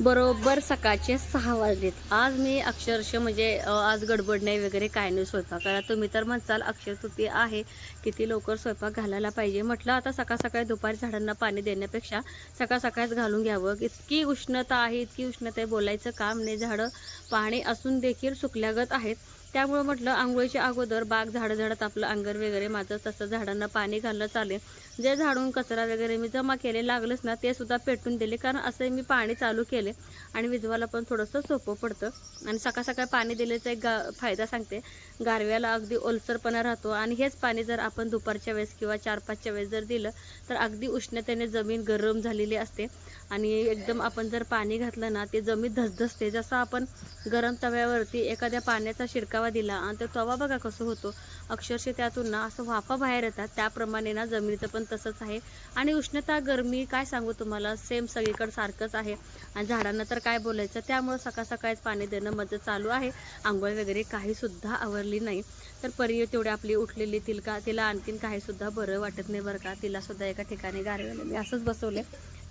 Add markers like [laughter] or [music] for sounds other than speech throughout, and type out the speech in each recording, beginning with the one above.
बरोबर सकाळचे सहा वाजलेत. आज मी अक्षरशः म्हणजे आज गडबड नाही वगैरे काय नाही स्वयंपाकाला तुम्ही तर म्हणताल अक्षर तृतीय आहे किती लवकर स्वयंपाक घालायला पाहिजे. म्हटलं आता सकाळ सकाळी दुपारी झाडांना पाणी देण्यापेक्षा सकाळ सकाळच घालून घ्यावं. इतकी उष्णता आहे इतकी उष्णता आहे बोलायचं काम नाही. झाडं पाणी असून देखील सुकल्यागत आहेत. त्यामुळं म्हटलं आंघोळीच्या अगोदर बाग झाडं झाडत आपलं अंगण वगैरे माझं तसं झाडांना पाणी घालणं चालेल. जे झाडून कचरा वगैरे मी जमा केले लागलंच ना ते सुद्धा पेटून दिले कारण असं मी पाणी चालू केले. आणि विजवायला पण थोडंसं सोपं पडतं. आणि सकाळ सकाळ पाणी दिल्याचा एक गा फायदा सांगते. गारव्याला अगदी ओलसरपणा राहतो. आणि हेच पाणी जर आपण दुपारच्या वेळेस किंवा चार पाचच्या वेळेस जर दिलं तर अगदी उष्णतेने जमीन गरम झालेली असते. आणि एकदम आपण जर पाणी घातलं ना ते जमीन धसधसते. जसं आपण गरम तव्यावरती एखाद्या पाण्याचा शिरकावा दिला आणि तो तवा बघा कसं होतो. अक्षरशः त्यातून ना असं वाफा बाहेर येतात. त्याप्रमाणे ना जमिनीचं पण तसंच आहे. आणि उष्णता गरमी काय सांगू तुम्हाला? सेम सगळीकडं सारखंच आहे. आणि झाडांना तर काय बोलायचं? त्यामुळं सकाळ सकाळीच पाणी देणं मजा चालू आहे. आंघोळ वगैरे काहीसुद्धा आवरली नाही. तर परी तेवढी आपली उठलेली तिलका तिला आणखीन काहीसुद्धा बरं वाटत नाही बरं का? तिलासुद्धा एका ठिकाणी गारव्याला मी असंच बसवले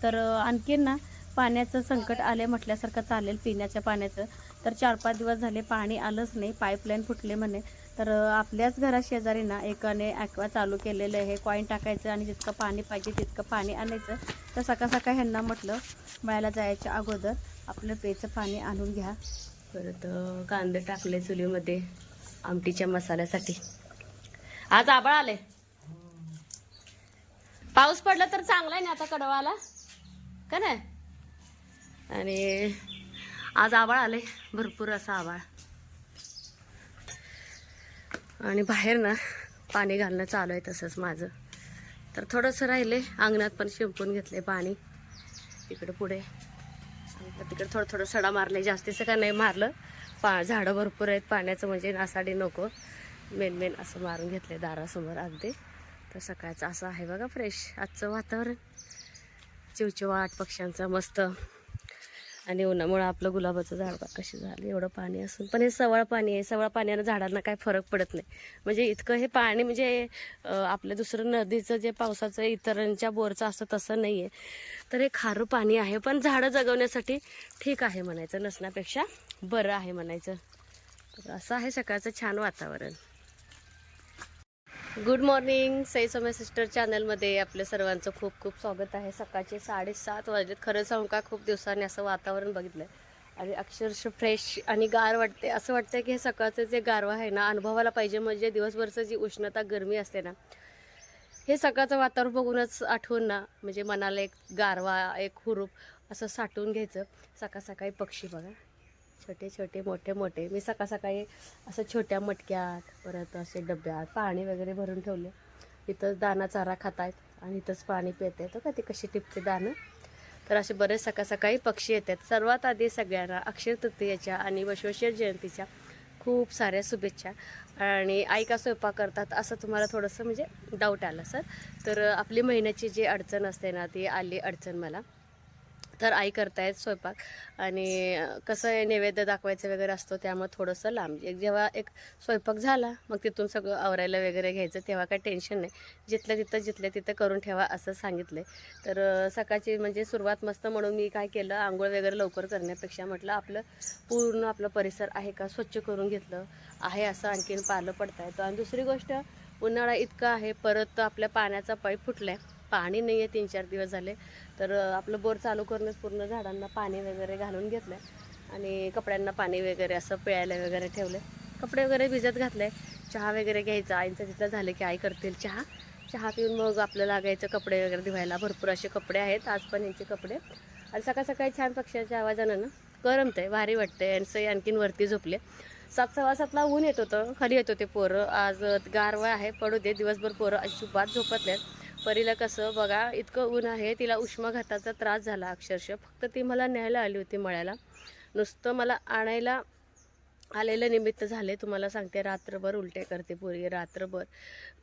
तर आणखीन ना पाण्याचं संकट आले म्हटल्यासारखं चालेल पिण्याच्या पाण्याचं. तर चार पाच दिवस झाले पाणी आलंच नाही पाईपलाईन फुटले म्हणे. तर आपल्याच घरा शेजारी ना एकाने ॲक्वा चालू केलेलं आहे कॉईन टाकायचं आणि जितकं पाणी पाहिजे तितकं पाणी आणायचं. तर सकाळ सकाळ ह्यांना म्हटलं मळायला जायच्या अगोदर आपलं पेचं पाणी आणून घ्या. परत कांदे टाकले चुलीमध्ये आमटीच्या मसाल्यासाठी. आज आबळ आले पाऊस पडला तर चांगला आहे ना आता कडवाला? का नाही? आणि आज आबाळ आले भरपूर असा आबाळ. आणि बाहेर ना पाणी घालणं चालू आहे तसंच माझं. तर थोडंसं राहिले अंगणात पण शिंपून घेतले पाणी. तिकडं पुढे. आणि तिकडे थोडं थोडं सडा मारले जास्तीचं का नाही मारलं. पा झाडं भरपूर आहेत पाण्याचं म्हणजे नासाडी नको. मेन मेन असं मारून घेतले दारासमोर अगदी. तर सकाळचं असं आहे बघा फ्रेश आजचं वातावरण. चिवचिवाट पक्ष्यांचा मस्त. आणि उन्हामुळं आपलं गुलाबाचं झाड बा कशी झालं एवढं पाणी असून. पण हे सवळ पाणी आहे सवळ पाण्यानं झाडांना काय फरक पडत नाही. म्हणजे इतकं हे पाणी म्हणजे आपलं दुसरं नदीचं जे पावसाचं इतरांच्या बोरचं असतं तसं नाही आहे तर हे खारं पाणी आहे पण झाडं जगवण्यासाठी ठीक आहे म्हणायचं नसण्यापेक्षा बरं आहे म्हणायचं. असं आहे सकाळचं छान वातावरण. गुड मॉर्निंग सई समय सिस्टर चॅनलमध्ये आपल्या सर्वांचं खूप खूप स्वागत आहे. सकाळचे साडेसात वाजलेत खरं सांगू का खूप दिवसांनी असं वातावरण बघितलं आहे आणि अक्षरशः फ्रेश आणि गार वाटते. असं वाटतं की हे सकाळचं जे गारवा आहे ना अनुभवाला पाहिजे म्हणजे दिवसभरचं जी उष्णता गरमी असते ना हे सकाळचं वातावरण बघूनच आठवून ना म्हणजे मनाला एक गारवा एक हुरूप असं साठवून घ्यायचं. सकाळ सकाळी पक्षी बघा. छोटे छोटे मोठे मोठे मी सकाळ सकाळी असं छोट्या मटक्यात परत असे डब्यात पाणी वगैरे भरून ठेवले. इथंच दाना चारा खातायत आणि इथंच पाणी पित येतं का ते कशी टिपते दाणं तर असे बरेच सकाळ सकाळी पक्षी येतात. सर्वात आधी सगळ्यांना अक्षय तृतीयेच्या आणि बसवेश्वर जयंतीच्या खूप साऱ्या शुभेच्छा. आणि आई का स्वयंपाक करतात असं तुम्हाला थोडंसं म्हणजे डाऊट आलं सर तर आपली महिन्याची जी अडचण असते ना ती आली अडचण मला. तर आई करतायत स्वयंपाक. आणि कसं आहे नैवेद्य दाखवायचं वगैरे असतो त्यामुळे थोडंसं लांब. एक जेव्हा एक स्वयंपाक झाला मग तिथून सगळं आवरायला वगैरे घ्यायचं तेव्हा काही टेन्शन नाही. जिथलं तिथं जिथल्या तिथं करून ठेवा असं सांगितलं तर सकाळची म्हणजे सुरुवात मस्त म्हणून मी काय केलं आंघोळ वगैरे लवकर करण्यापेक्षा म्हटलं आपलं पूर्ण आपलं परिसर आहे का स्वच्छ करून घेतलं. आहे असं आणखीन पालं पडता येतं आणि दुसरी गोष्ट उन्हाळा इतका आहे परत आपल्या पाण्याचा पाईप फुटला आहे पाणी नाही आहे तीन चार दिवस झाले. तर आपलं बोर चालू करूनच पूर्ण झाडांना पाणी वगैरे घालून घेतलं आणि कपड्यांना पाणी वगैरे असं पिळायला वगैरे ठेवलं कपडे वगैरे भिजत घातले चहा वगैरे घ्यायचा. आईचं तिथं झालं की आई करतील चहा. चहा पिऊन मग आपलं लागायचं कपडे वगैरे धुवायला. भरपूर असे कपडे आहेत. आज पण यांचे कपडे. आणि सकाळ सकाळी छान पक्ष्याच्या आवाजानं ना आहे भारी वाटते आणि आणखीन वरती झोपले. सात सव्वा सातला ऊन येत होतं. खाली येत होते पोरं. आज गारवा आहे. पडू दे. दिवसभर पोरं अजिबात झोपत नाहीत. परीला कसं बघा इतकं ऊन आहे तिला उष्माघाताचा त्रास झाला अक्षरशः. फक्त ती मला न्यायला आली होती मळ्याला. नुसतं मला आणायला आलेलं निमित्त झाले तुम्हाला सांगते रात्रभर उलटे करते पुरी रात्रभर.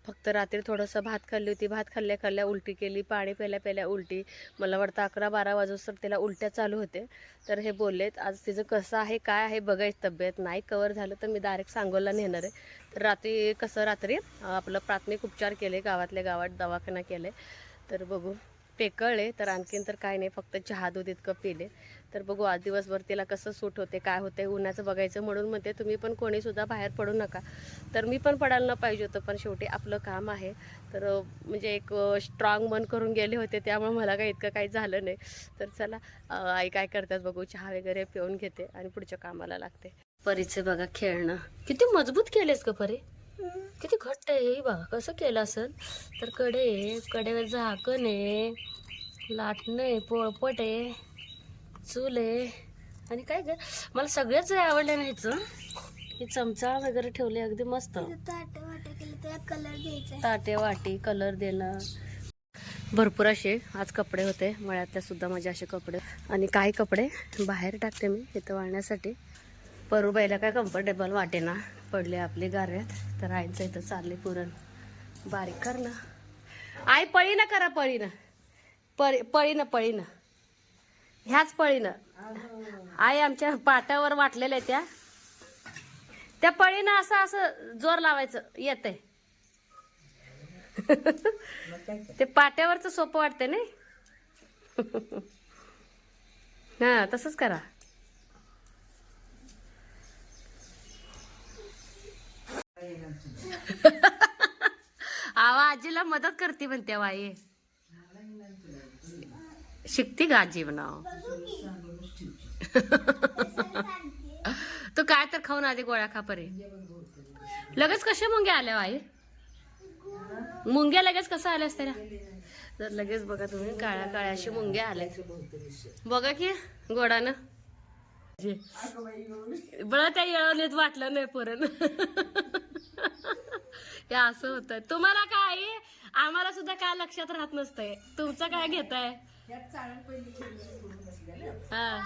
फक्त रात्री थोडंसं भात खाल्ली होती. भात खाल्ल्या खाल्ल्या उलटी केली. पाणी प्यायल्या प्यायल्या उलटी. मला वाटतं अकरा बारा वाजूसर तिला उलट्या चालू होते तर हे बोललेत आज तिचं कसं आहे काय आहे बघायचं तब्येत. नाही कवर झालं तर मी डायरेक्ट सांगोला नेणार आहे. तर रात्री कसं रात्री आपलं प्राथमिक उपचार केले गावातल्या गावात दवाखाना केले. तर बघू. पेकळले तर आणखीन तर काय नाही फक्त चहा दूध इतकं पिले. तर बघू आज दिवसभर तिला कसं सूट होते काय होते उन्हाचं बघायचं म्हणून म्हणते तुम्ही पण कोणीसुद्धा बाहेर पडू नका. तर मी पण पडायला न पाहिजे होतं पण शेवटी आपलं काम आहे. तर म्हणजे एक स्ट्रॉंग मन करून गेले होते त्यामुळे मला काही इतकं काही झालं नाही. तर चला आई काय करतात बघू चहा वगैरे पिऊन घेते आणि पुढच्या कामाला लागते. परीचे बघा खेळणं. किती मजबूत केलेस का परी. किती घट्ट आहे बघा कसं केलं असेल. तर कडे आहे, कडेवर झाकण आहे लाटणं आहे पोळपट आहे. चूल आहे. आणि काय ग? मला सगळेच आवडले ना ह्याचं. हे चमचा वगैरे ठेवले अगदी मस्त. ताटे वाटी कलर देणं. भरपूर असे आज कपडे होते. मळ्यातल्या सुद्धा माझे असे कपडे. आणि काही कपडे? बाहेर टाकते मी इथं वाळण्यासाठी. परूबाईला काय कम्फर्टेबल वाटे ना. पडले आपले गाऱ्यात तर आईचं इथं चालले पुरण. बारीक कर ना. आई पळी ना करा पळीनं पळी पळीनं पळीनं ह्याच पळीनं. आई आमच्या पाटावर वाटलेल्या त्या. त्या पळीनं असं असं जोर लावायचं. येतंय. ते पाट्यावरच सोपं वाटतंय नाही? हा तसंच करा. आवा आजीला मदत करते म्हणते वाई शिकती का आजी म्हणाव तू काय तर खाऊन आधी गोळ्या खा परे. लगेच कशा मुंग्या आल्या आई मुंग्या लगेच कसं आल्या असत्या? तर लगेच बघा तुम्ही काळ्या काळ्या अशी मुंग्या आल्यात. बघा की गोडानं. बळ त्या येळवलीत वाटलं नाही परत हे असं होत तुम्हाला काय आम्हाला सुद्धा काय लक्षात राहत नसतंय. तुमचं काय घेताय? हा.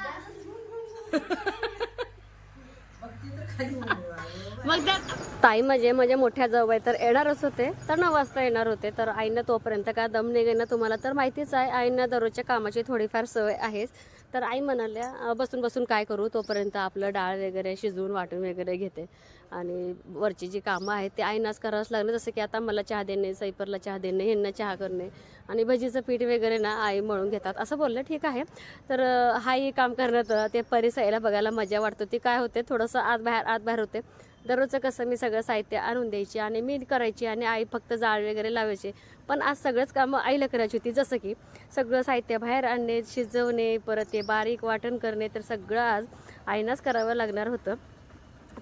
मग त्या ताई म्हणजे म्हणजे मोठ्या जाऊ तर येणारच होते. तर नऊ वाजता येणार होते. तर आईनं तोपर्यंत काय दम निघेना तुम्हाला तर माहितीच आहे आईनं दररोजच्या कामाची थोडीफार सवय आहेच. तर आई म्हणाल्या बसून बसून काय करू? तोपर्यंत आपलं डाळ वगैरे शिजवून वाटून वगैरे घेते. आणि वरची जी कामं आहेत ते आईनाच करावंच लागलं जसं की आता मला चहा देणे सैपरला चहा देणे ह्यांना चहा करणे आणि भजीचं पीठ वगैरे ना आई मळून घेतात. असं बोललं ठीक आहे. तर हाही काम करण्यात ते परिसयाला बघायला मजा वाटतो. ती काय होते थोडंसं आत बाहेर आत बाहेर होते. दररोजचं कसं मी सगळं साहित्य आणून द्यायची आणि मी करायची आणि आई फक्त जाळ वगैरे लावायचे. पण आज सगळंच कामं आईला करायची होती. जसं की सगळं साहित्य बाहेर आणणे शिजवणे परत ते बारीक वाटण करणे तर सगळं आज आईनाच करावं लागणार होतं.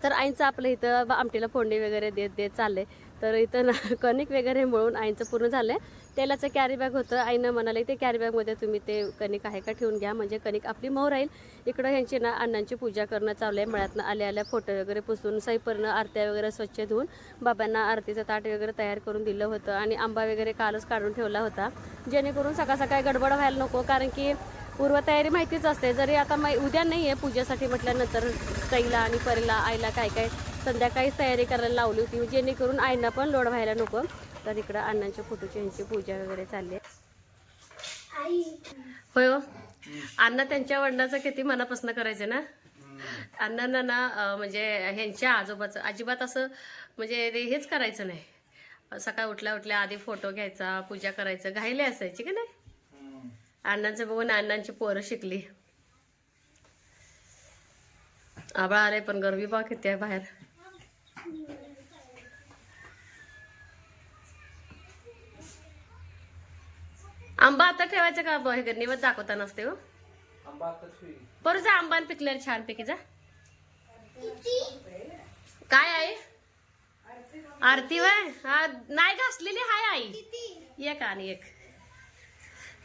तर आईचं आपलं इथं आमटीला फोंडी वगैरे देत देत चालले तर इथं ना [laughs] कणिक वगैरे मिळून आईचं पूर्ण झालं तेलाचं कॅरीबॅग होतं. आईनं म्हणाले ते कॅरीबॅगमध्ये तुम्ही ते कणिक आहे का? ठेवून घ्या. म्हणजे कणिक आपली मऊ राहील. इकडं ह्यांची ना अण्णांची पूजा करणं चालू आहे. मळ्यातनं आल्या आल्या फोटो वगैरे पुसून सैपरनं आरत्या वगैरे स्वच्छ धुवून बाबांना आरतीचं ताट वगैरे तयार करून दिलं होतं. आणि आंबा वगैरे कालच काढून ठेवला होता. जेणेकरून सकाळ सकाळी गडबड व्हायला नको. कारण की पूर्वतयारी माहितीच असते. जरी आता मा उद्या नाही आहे पूजेसाठी म्हटल्यानंतर ताईला आणि परीला आईला काय काय संध्याकाळीच तयारी करायला लावली होती. जेणेकरून आईना पण लोड व्हायला नको. तर इकडं अण्णांच्या फोटोची ह्यांची पूजा वगैरे चालली आहे. आई. होय हो. अण्णा त्यांच्या वडिलाचं किती मनापासून करायचं ना? अण्णांना ना म्हणजे ह्यांच्या आजोबाचं अजिबात असं म्हणजे हेच करायचं नाही. सकाळ उठल्या उठल्या आधी फोटो घ्यायचा पूजा करायचं घाईले असायची का नाही? अण्णांचं बघून अण्णांची पोरं शिकली. आबळा आले पण गरबी बा किती आहे बाहेर. आंबा आता ठेवायचं का? ब- हे निवत दाखवता नसते हो. बरं जा आंबा पिकल्यावर छान पैकी जा. काय आहे? आरती वय हा नाही घासलेली हाय आई. एक आणि एक.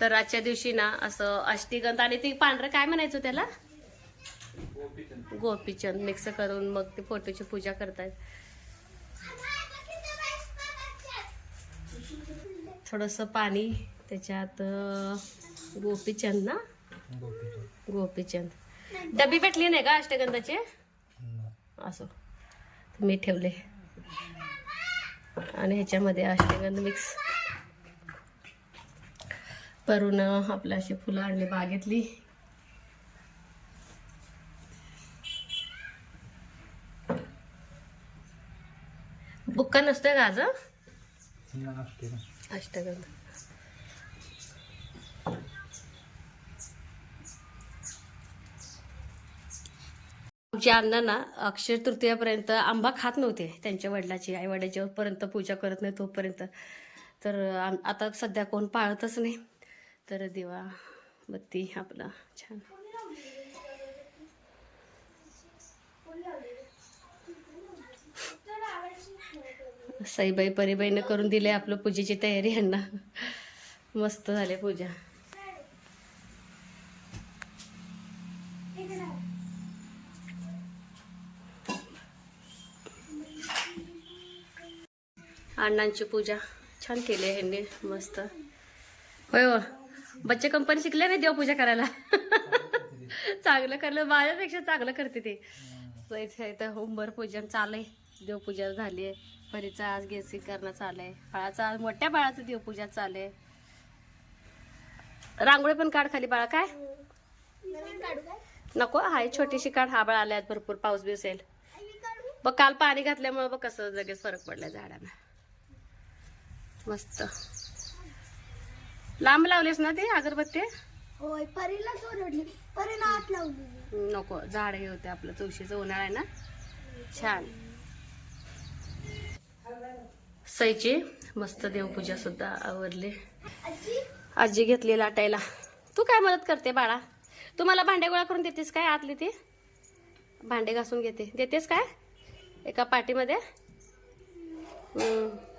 तर आजच्या दिवशी ना असं अष्टीगंध आणि ती पांढरं काय म्हणायचं त्याला? गोपीचंद. मिक्स करून मग ते फोटोची पूजा करतायत. थोडस पाणी. त्याच्यात गोपीचंद ना? गोपीचंद. डबी भेटली नाही का अष्टगंधाचे? असो. मी ठेवले. आणि ह्याच्यामध्ये अष्टगंध मिक्स करून आपलं अशी फुलं आणली बागेतली बुक्का नसतोय का आज अष्टगंध. आमचे अण्णा ना अक्षर तृतीयापर्यंत आंबा खात नव्हते त्यांच्या वडिलाची आई वडिलाच्यापर्यंत पूजा करत नाही तोपर्यंत. तर आता सध्या कोण पाळतच नाही. तर दिवा बत्ती आपला छान. साईबाई परीबाईनं करून दिले आपलं पूजेची तयारी यांना मस्त झाले पूजा. अण्णांची पूजा. छान केली आहे ह्यांनी. मस्त. होय हो बच्चे कंपनी शिकले नाही देवपूजा करायला? [laughs] चांगलं करलं. माझ्यापेक्षा चांगलं करते ते. इथे होमवर पूजन चाललंय देवपूजा झाली आहे. परीचा आज गेसी करणं चाललंय बाळाचा आज मोठ्या बाळाचं देवपूजा चाललंय रांगोळी पण काढ खाली बाळा. काय? नको. हाय छोटीशी काढ. हा बाळ आल्यात. भरपूर पाऊस काढू? बघ काल पाणी घातल्यामुळे बघ कसं लगेच फरक पडला झाडांना. मस्त. लांब लावलीस ना ते अगरबत्ती? होय परीलाच ओरडली परीला आत लावली. नको झाड हे होते आपलं तुळशीचं उन्हाळा आहे ना? छान. सईची मस्त देवपूजा सुद्धा आवरली. आजी? आजी घेतली लाटायला. तू काय मदत करते बाळा? तू मला भांडे गोळा करून देतेस काय आतली ती? भांडे घासून घेते. देतेस काय? एका पाटीमध्ये? हम्म.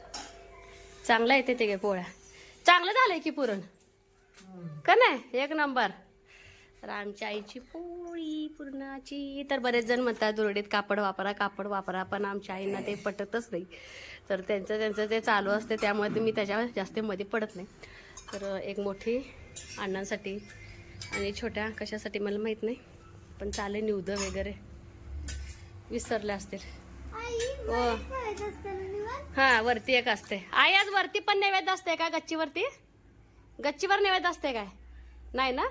चांगलं येते ते गे पोळ्या. चांगलं झालंय की पुरण. का नाही? एक नंबर. तर आमच्या आईची पोळी पुरणाची. तर बरेच जण म्हणतात दुरडीत कापड वापरा कापड वापरा पण आमच्या आईंना ते पटतच नाही. तर त्यांचं त्यांचं ते चालू असते त्यामुळे मी त्याच्या जास्त मध्ये पडत नाही. तर एक मोठी अण्णांसाठी आणि छोट्या कशासाठी मला माहीत नाही पण चालेल निवद वगैरे विसरले असतील. हा वरती एक असते. आई आज वरती पण नैवेद्य असते का गच्चीवरती? गच्चीवर नैवेद्य असते काय? नाही ना?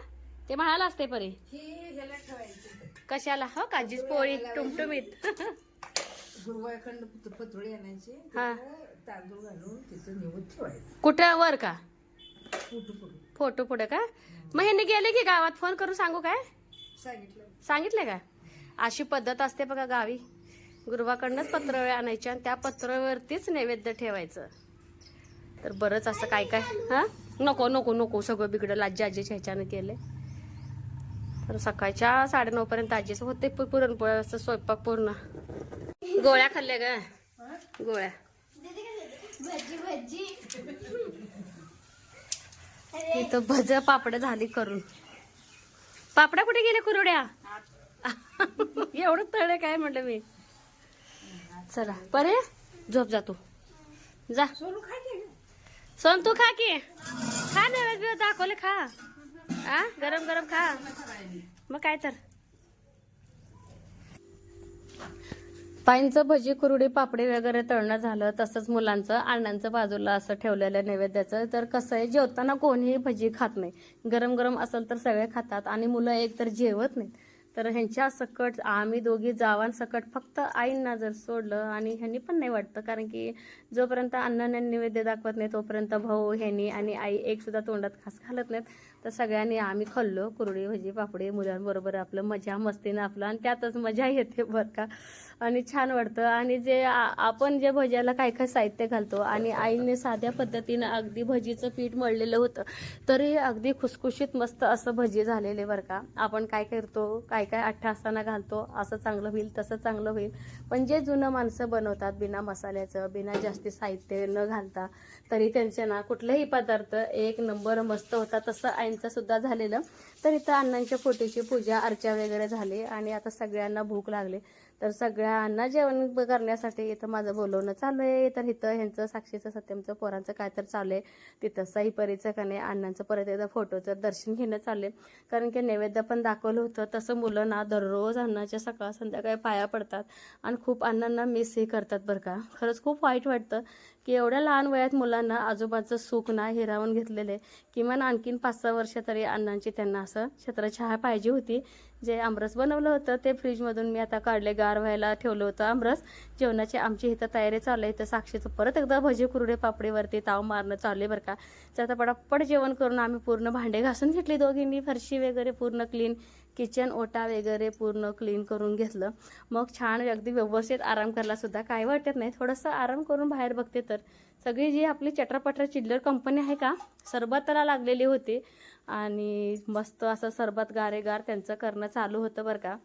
ते म्हणाला असते परी. कशाला? हो काजीच पोळी टुमटुमीत. गुरुवारखंड तांदूळ घालून ठेवायचं कुठं? वर का? फोटो फोटो पुढे का? मग ह्यांनी गेले की गावात? फोन करून सांगू काय? सांगितलं सांगितले का? अशी पद्धत असते बघा गावी. गुरुवाकडनंच पत्रवळे आणायचे आणि त्या पत्रवरतीच नैवेद्य ठेवायचं. तर बरंच असं काय काय हा? नको नको नको सगळं बिघडलं. आजी आजीच्या ह्याच्यानं केले तर सकाळच्या साडेनऊ पर्यंत आजीचं होते पु- पुरणपोळी असं स्वयंपाक पूर्ण. गोळ्या खाल्ल्या ग. गोळ्या. भजी भजी. इथं भज पापड झाली करून. पापड्या कुठे गेले कुरड्या? एवढं तळे काय म्हणलं मी? चला. बरे झोप जा तू. जा. सोनू तू खा की. खा नैवेद्य दाखवले खा. आ गरम गरम खा. मग काय तर. पाईंचं भजी कुरडी पापडी वगैरे तळणं झालं तसंच मुलांचं अण्णांचं बाजूला असं ठेवलेलं नैवेद्याचं. तर कसं आहे जेवताना कोणीही भजी खात नाही. गरम गरम असेल तर सगळे खातात आणि मुलं एक तर जेवत नाहीत. तर ह्यांच्या सकट आम्ही दोघी जावांसकट फक्त आईंना जर सोडलं आणि ह्यांनी पण नाही वाटतं. कारण की जोपर्यंत अण्णांना नैवेद्य दाखवत नाही तोपर्यंत भाऊ ह्यांनी आणि आई एकसुद्धा तोंडात खास घालत नाहीत. तर सगळ्यांनी आम्ही खाल्लो कुरडी भजी पापडी मुलांबरोबर आपलं मजा मस्तीनं आपलं आणि त्यातच मजा येते बरं का. आणि छान वाटतं. आणि जे आपण जे भज्याला काय काय साहित्य घालतो आणि आईने साध्या पद्धतीनं अगदी भजीचं पीठ मळलेलं होतं तरी अगदी खुसखुशीत मस्त असं भजी झालेले बरं का. आपण काय करतो काय काय अठ्ठा असताना घालतो असं चांगलं होईल तसं चांगलं होईल. पण जे जुनं माणसं बनवतात बिना मसाल्याचं बिना जास्ती साहित्य न घालता तरी त्यांचे ना कुठलेही पदार्थ एक नंबर मस्त होता तसं आईंचं सुद्धा झालेलं. तर इथं अण्णांच्या फोटोची पूजा अर्चा वगैरे झाली आणि आता सगळ्यांना भूक लागली. तर सगळ्यांना जेवण करण्यासाठी इथं माझं बोलवणं चालू आहे. तर इथं ह्यांचं साक्षीचं सत्यमचं पोरांचं काय तर चालू आहे. तिथं साईपरीचं का नाही अण्णांचं परत एकदा फोटोचं दर्शन घेणं चालले आहे. कारण की नैवेद्य पण दाखवलं होतं. तसं मुलं ना दररोज अण्णाच्या सकाळ संध्याकाळी पाया पडतात. आणि खूप अण्णांना मिसही करतात बरं का. खरंच खूप वाईट वाटतं. की एवढ्या लहान वयात मुलांना आजोबाचं सुख ना हिरावून घेतलेलं. आहे किमान आणखीन पाच सहा वर्ष तरी अण्णांची त्यांना असं छत्रछाया पाहिजे होती. जे आमरस बनवलं होतं ते फ्रीजमधून मी आता काढले गार व्हायला ठेवलं होतं आमरस. जेवणाची आमची इथं तयारी चालू आहे. तर साक्षीचं परत एकदा भजी कुरडे पापडीवरती ताव मारणं चालू आहे बरं का. तर आता पटापट जेवण करून आम्ही पूर्ण भांडे घासून घेतली दोघींनी. फरशी वगैरे पूर्ण क्लीन किचन ओटा वगैरे पूर्ण क्लीन करून घेतलं. मग छान अगदी व्यवस्थित आराम करायलासुद्धा काय वाटत नाही. थोडंसं आराम करून बाहेर बघते तर. सगळी जी आपली चटरापटरा चिल्लर कंपनी आहे का? सरबताला लागलेली होती. आणि मस्त असं सरबत गारेगार त्यांचं करणं चालू होतं बरं का.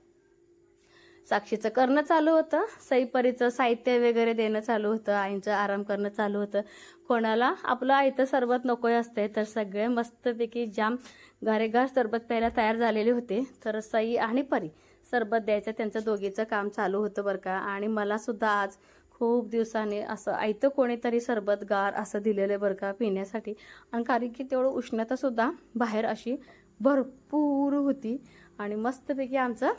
साक्षीचं करणं चालू होतं. सईपरीचं साहित्य वगैरे देणं चालू होतं. आईंचं आराम करणं चालू होतं. कोणाला? आपलं आईचं सरबत नकोय असते तर सगळे मस्तपैकी जाम गारेगार सरबत प्यायला तयार झालेले होते. तर सई आणि परी सरबत द्यायचं. त्यांचं दोघीचं काम चालू होतं बरं का. आणि मला सुद्धा आज खूप दिवसाने असं आयतं कोणीतरी सरबत गार असं दिलेलं आहे बरं का पिण्यासाठी. आणि कारण की तेवढं उष्णतासुद्धा बाहेर अशी भरपूर होती. आणि मस्तपैकी आमचं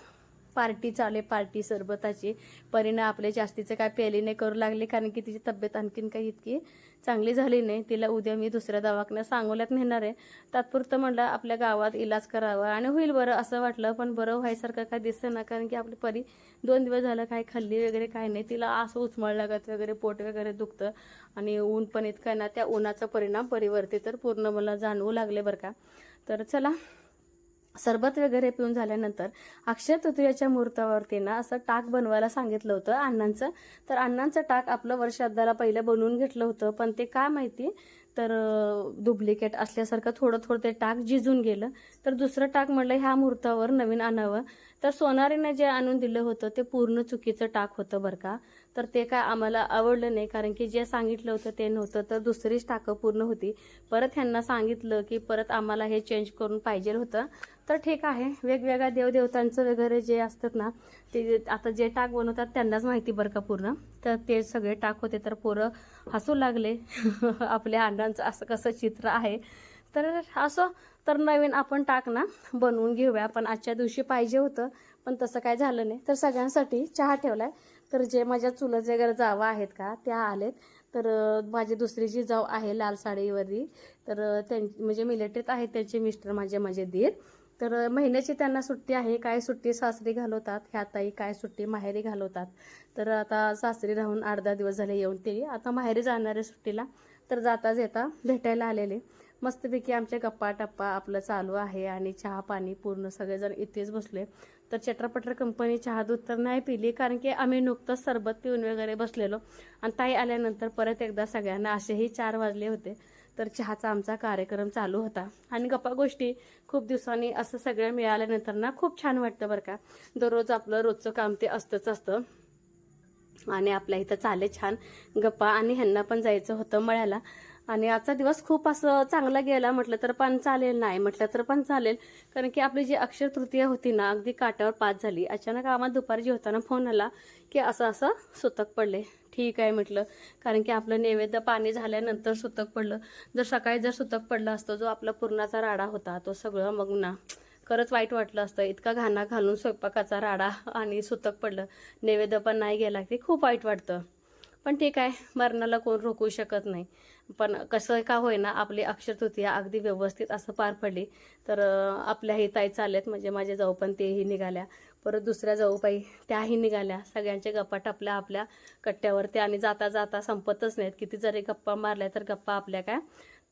पार्टी चाले पार्टी सरबताची. परीनं आपले जास्तीचं काय प्यायली नाही करू लागले कारण की तिची तब्येत आणखीन काही इतकी चांगली झाली नाही. तिला उद्या मी दुसऱ्या दवाखान्यात सांगोल्यात नेणार आहे. तात्पुरतं म्हणलं आपल्या गावात इलाज करावा आणि होईल बरं असं वाटलं पण बरं व्हायसारखं काय दिसतं ना कारण की आपली परी दोन दिवस झालं काय खाल्ली वगैरे काय नाही. तिला असं उचमळ लागत वगैरे पोट वगैरे दुखतं आणि ऊन पण इतकं ना त्या उन्हाचा परिणाम परीवरती तर पूर्ण मला जाणवू लागले बरं का. तर चला सरबत वगैरे पिऊन झाल्यानंतर अक्षय तृतीयाच्या मुहूर्तावरती ना असं टाक बनवायला सांगितलं होतं अण्णांचं. तर अण्णांचं टाक आपलं वर्षादाला पहिलं बनवून घेतलं होतं. पण ते काय माहिती? तर डुप्लिकेट असल्यासारखं थोडं थोडं ते टाक जिजून गेलं. तर दुसरं टाक म्हणलं ह्या मुहूर्तावर नवीन आणावं. तर सोनारीने जे आणून दिलं होतं ते पूर्ण चुकीचं टाक होतं बरं का. तर ते काय आम्हाला आवडलं नाही. कारण की जे सांगितलं होतं ते नव्हतं. तर दुसरीच टाकं पूर्ण होती. परत ह्यांना सांगितलं की परत आम्हाला हे चेंज करून पाहिजे होतं. तर ठीक आहे. वेगवेगळ्या देवदेवतांचं वगैरे जे असतात ना ते आता जे टाक बनवतात त्यांनाच माहिती बरं का पूर्ण. तर ते सगळे टाक होते. तर पोरं हसू लागले. [laughs] आपल्या अण्णांचं असं कसं चित्र आहे. तर असं तर नवीन आपण टाक ना बनवून घेऊया. पण आजच्या दिवशी पाहिजे होतं. पण तसं काय झालं नाही. तर सगळ्यांसाठी चहा ठेवला आहे तर जे माझ्या चुलत वगैरे जावा आहेत का त्या आलेत. तर माझी दुसरी जी जाव आहे लाल साडीवरती तर त्यां म्हणजे मिलिटरीत आहेत त्यांचे मिस्टर माझे माझे दीर. तर महिन्याची त्यांना सुट्टी आहे. काय सुट्टी सासरी घालवतात ह्या ताई काय सुट्टी माहेरी घालवतात. तर आता सासरी राहून आठ दहा दिवस झाले येऊन ते. आता माहेरी जाणार आहे सुट्टीला. तर जाता येता भेटायला आलेले. मस्तपैकी आमच्या गप्पा टप्पा आपलं चालू आहे आणि चहा पाणी पूर्ण सगळेजण इथेच बसले. तर चटरपटर कंपनी चहा दूध तर नाही पिली कारण की आम्ही नुकतंच सरबत पिऊन वगैरे बसलेलो. आणि ताई आल्यानंतर परत एकदा सगळ्यांना असेही चार वाजले होते. तर चहाचा आमचा कार्यक्रम चालू होता. आणि गप्पा गोष्टी खूप दिवसांनी असं सगळं मिळाल्यानंतर ना खूप छान वाटतं बरं का. दररोज आपलं रोजचं काम ते असतंच असतं. आणि आपल्या इथं चाले छान गप्पा आणि ह्यांना पण जायचं होतं मळ्याला. आणि आजचा दिवस खूप असं चांगला गेला. म्हटलं तर पण चालेल. नाही म्हटलं तर पण चालेल. कारण की आपली जी अक्षर तृतीया होती ना अगदी काट्यावर पाच झाली. अचानक आम्हाला दुपारी जेवताना फोन आला की असं असं सुतक पडले. ठीक आहे म्हटलं. कारण की आपलं नैवेद्य पाणी झाल्यानंतर सुतक पडलं. जर सकाळी जर सुतक पडलं असतं जो आपला पूर्णाचा राडा होता तो सगळं मग ना खरंच वाईट वाटलं असतं. इतका घाणा घालून स्वयंपाकाचा राडा आणि सुतक पडलं. नैवेद्य पण नाही गेला की खूप वाईट वाटतं. पण ठीक आहे. मरणाला कोण रोखू शकत नाही. पण कसं का होईना आपली अक्षरतृतीया अगदी व्यवस्थित असं पार पडली. तर आपल्याही ताई चालल्यात म्हणजे माझे जाऊ पण तेही निघाल्या. परत दुसऱ्या जाऊबाई त्याही निघाल्या. सगळ्यांच्या गप्पा टपल्या आपल्या कट्ट्यावरती आणि जाता जाता संपतच नाहीत. किती जरी गप्पा मारल्या तर गप्पा आपल्या काय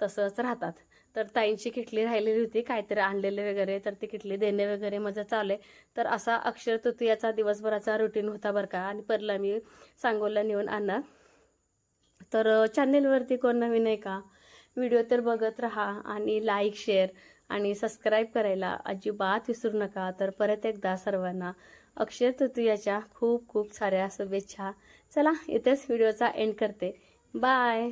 तसंच राहतात. तर ताईंची किटली राहिलेली होती काहीतरी आणलेले वगैरे तर ती किटली देणे वगैरे माझं चालू आहे. तर असा अक्षरतृतीयाचा दिवसभराचा रुटीन होता बरं का. आणि परला मी सांगोला नेऊन आणणार. तर चॅनेलवरती कोण नवीन आहे का? व्हिडिओ तर बघत राहा आणि लाईक शेअर आणि सबस्क्राईब करायला अजिबात विसरू नका. तर परत एकदा सर्वांना अक्षय तृतीयाच्या खूप खूप साऱ्या शुभेच्छा. चला इथेच व्हिडिओचा एंड करते. बाय